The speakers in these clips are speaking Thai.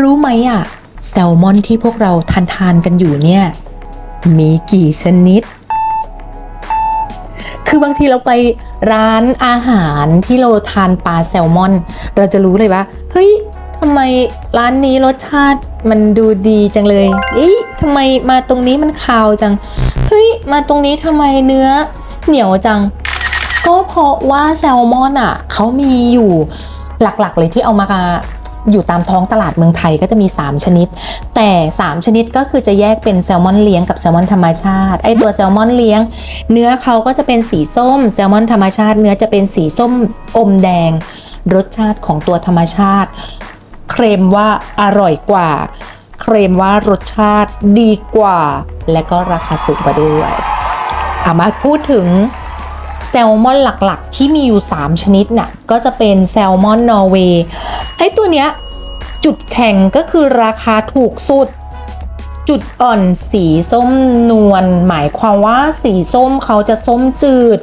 รู้ไหมอะแซลมอนที่พวกเราทานทานกันอยู่เนี่ย มีกี่ชนิด คือบางทีเราไปร้านอาหารที่เราทานปลาแซลมอน เราจะรู้เลยว่า เฮ้ยทำไมร้านนี้รสชาติมันดูดีจังเลยเอ๊ะทำไมมาตรงนี้มันคาวจัง เฮ้ย มาตรงนี้ทำไมเนื้อเหนียวจัง ก็เพราะว่าแซลมอนอะเขามีอยู่หลักๆเลยที่เอามา อยู่ตามท้องตลาดเมืองไทยก็จะมี 3 ชนิด แต่ 3 ชนิดก็คือจะแยกเป็นแซลมอนเลี้ยงกับแซลมอนธรรมชาติไอตัวแซลมอนเลี้ยง เนื้อเขาก็จะเป็นสีส้มแซลมอนธรรมชาติ เนื้อจะเป็นสีส้มอมแดง รสชาติของตัวธรรมชาติ เคลมว่าอร่อยกว่า เคลมว่ารสชาติดีกว่า และก็ราคาสูงกว่าด้วยอามาพูดถึง แซลมอนหลักๆ ที่มีอยู่ 3 ชนิดน่ะก็จะเป็นแซลมอนนอร์เวย์ไอ้ตัวเนี้ยจุดแข็งก็คือราคาถูกสุด จุดอ่อนสีส้มนวลหมายความว่าสีส้มเขาจะส้มจืด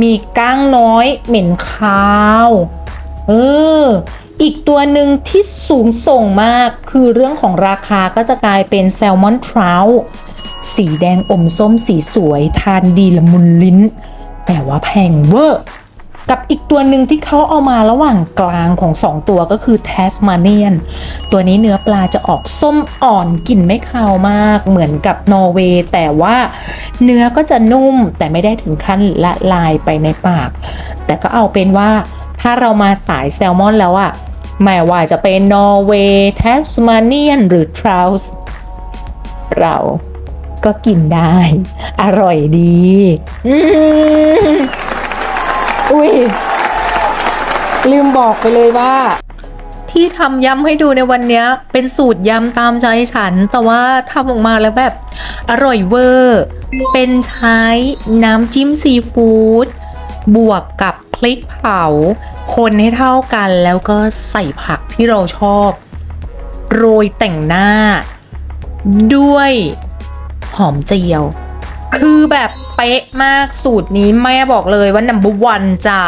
มีก้างน้อยเหม็นคาวเอออีกตัวหนึ่งที่สูงส่งมากคือเรื่องของราคาก็จะกลายเป็นแซลมอนทราวสีแดงอมส้มสีสวย ทานดีละมุนลิ้น แต่ว่าแพงเวอร์ กับอีกตัวหนึ่งที่เขาเอามาระหว่างกลางของ 2 ตัวก็คือแทสมาเนียน ตัวนี้เนื้อปลาจะออกส้มอ่อนกลิ่นไม่คาวมากเหมือนกับนอร์เวย์แต่ว่าเนื้อก็จะนุ่มแต่ไม่ได้ถึงขั้นละลายไปในปาก แต่ก็เอาเป็นว่าถ้าเรามาสายแซลมอนแล้วอะไม่ว่าจะเป็นนอร์เวย์แทสมาเนียนหรือทราวส์เรา ก็กินได้ อร่อยดีอุ้ยลืมบอกไปเลยว่า ที่ทำยำให้ดูในวันนี้เป็นสูตรยำตามใจฉัน แต่ว่าทำออกมาแล้วแบบ อร่อยเวอร์ เป็นใช้น้ำจิ้มซีฟู้ดบวกกับพริกเผา คนให้เท่ากันแล้วก็ใส่ผักที่เราชอบ โรยแต่งหน้า ด้วย หอมเจียว คือแบบเป๊ะมากสูตรนี้แม่บอกเลยว่า number one จ้า